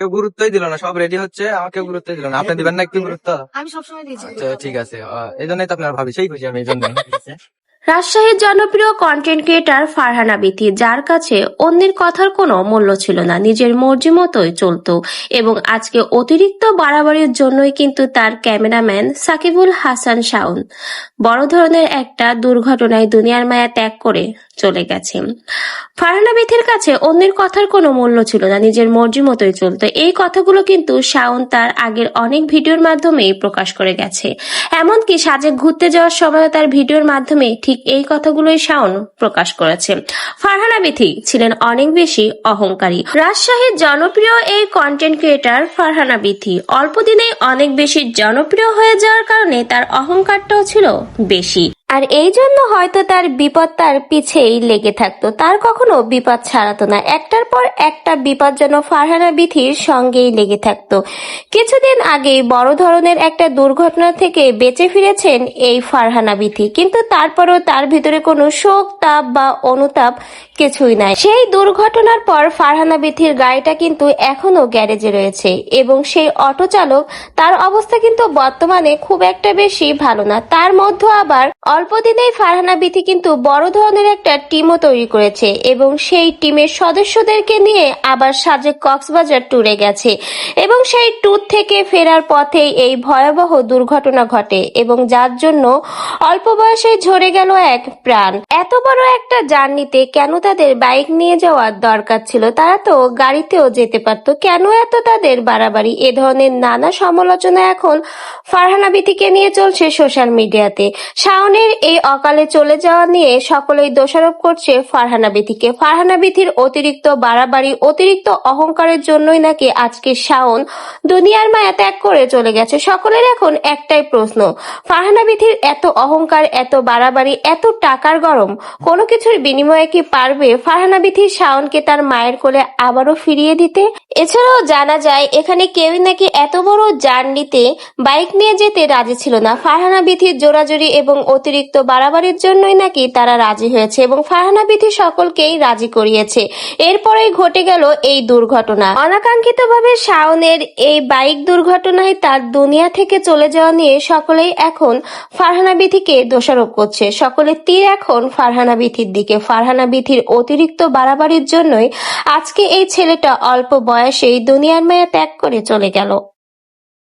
কেউ গুরুত্বই দিল না সব রেডি হচ্ছে আমাকে গুরুত্বই দিল না। আপনি দিবেন না একটু গুরুত্ব? আমি সবসময় দিয়েছি। আচ্ছা ঠিক আছে। এই জন্যই তো আপনার ভাবি সেই খুশি আমি এই জন্য রাজশাহীর জনপ্রিয় কন্টেন্ট ক্রিয়েটার ফারহানা বিথি যার কাছে অন্যের কথার কোনো মূল্য ছিল না নিজের মর্জি মতোই চলতো। এবং আজকে অতিরিক্ত বাড়াবাড়ির জন্যই কিন্তু তার ক্যামেরাম্যান সাকিবুল হাসান শাওন বড় ধরনের একটা দুর্ঘটনায় দুনিয়ার মায়া ত্যাগ করে চলে গেছে। ফারহানা বিথির কাছে অন্যের কথার কোনো মূল্য ছিল না, নিজের মর্জি মতোই চলতো। এই কথাগুলো কিন্তু শাওন তার আগের অনেক ভিডিওর মাধ্যমেই প্রকাশ করে গেছে। এমনকি সাজে ঘুরতে যাওয়ার সময়ও তার ভিডিওর মাধ্যমে ঠিক এই কথাগুলোই শাওন প্রকাশ করেছে। ফারহানা বিথি ছিলেন অনেক বেশি অহংকারী। রাজশাহীর জনপ্রিয় এই কন্টেন্ট ক্রিয়েটার ফারহানা বিথি অল্প দিনেই অনেক বেশি জনপ্রিয় হয়ে যাওয়ার কারণে তার অহংকারটাও ছিল বেশি। আর এই জন্য হয়তো তার বিপদ তার পিছেই লেগে থাকতো। তার কখনো বিপদ ছাড়াতো না। একটার পর একটা বিপদ যেন ফারহানা বিথির সঙ্গেই লেগে থাকতো। কিছুদিন আগেই বড় ধরনের একটা দুর্ঘটনা থেকে বেঁচে ফিরেছেন এই ফারহানা বিথি। কিন্তু তারপরও তার ভিতরে কোনো শোক, তাপ বা অনুতাপ কিছুই নাই। সেই দুর্ঘটনার পর ফারহানা বিথির গাড়িটা কিন্তু এখনও গ্যারেজে রয়েছে এবং সেই অটো চালক তার অবস্থা কিন্তু বর্তমানে খুব একটা বেশি ভালো না। তার মধ্যে আবার অল্প দিনেই ফারহানা বিথি কিন্তু বড় ধরনের একটা টিমও তৈরি করেছে এবং সেই টিমের সদস্যদেরকে নিয়ে আবার সাজেক কক্সবাজার ট্যুরে গেছে এবং সেই ট্যুর থেকে ফেরার পথে এই ভয়াবহ দুর্ঘটনা ঘটে এবং যার জন্য অল্প বয়সে ঝরে গেল এক প্রাণ। এত বড় একটা জার্নিতে কেন তাদের বাইক নিয়ে যাওয়ার দরকার ছিল। তারা তো গাড়িতেও যেতে পারতো। কেন এত তাদের বাড়াবাড়ি? এ ধরনের নানা সমালোচনা এখন ফারহানা বিথিকে নিয়ে চলছে সোশ্যাল মিডিয়াতে। শাওনের এই অকালে চলে যাওয়া নিয়ে সকলেই দোষারোপ করছে ফারহানা বিথিকে। ফারহানা বিথির অতিরিক্ত বাড়াবাড়ি, অতিরিক্ত অহংকারের জন্যই নাকি আজকে শাওন দুনিয়ার মায়া ত্যাগ করে চলে গেছে? সকলের এখন একটাই প্রশ্ন, ফারহানা বিথির এত অহংকার, এত বাড়াবাড়ি, এত টাকার গরম, কোনো কিছুর বিনিময়ে কি পারবে ফারহানা বিথি শাওনকে তার মায়ের কোলে আবারও ফিরিয়ে দিতে। এছাড়াও জানা যায়, এখানে কেউই নাকি এত বড় জার্নিতে বাইক নিয়ে যেতে রাজি ছিল না। ফারহানা বিথির জোরাজুরি এবং অতিরিক্ত বাড়াবাড়ির জন্যই নাকি তারা রাজি হয়েছে এবং ফারহানা বিথি সকলকেই রাজি করিয়েছে। এরপরেই ঘটে গেল এই দুর্ঘটনা। অনাকাঙ্ক্ষিতভাবে শাওনের এই বাইক দুর্ঘটনায় তার দুনিয়া থেকে চলে যাওয়া নিয়ে সকলেই এখন ফারহানা বিথিকে দোষারোপ করছে। সকলের তীর এখন ফারহানা বিথির দিকে। ফারহানা বিথির অতিরিক্ত বাড়াবাড়ির জন্যই আজকে এই ছেলেটা অল্প বয়সেই দুনিয়ার মায়া ত্যাগ করে চলে গেল।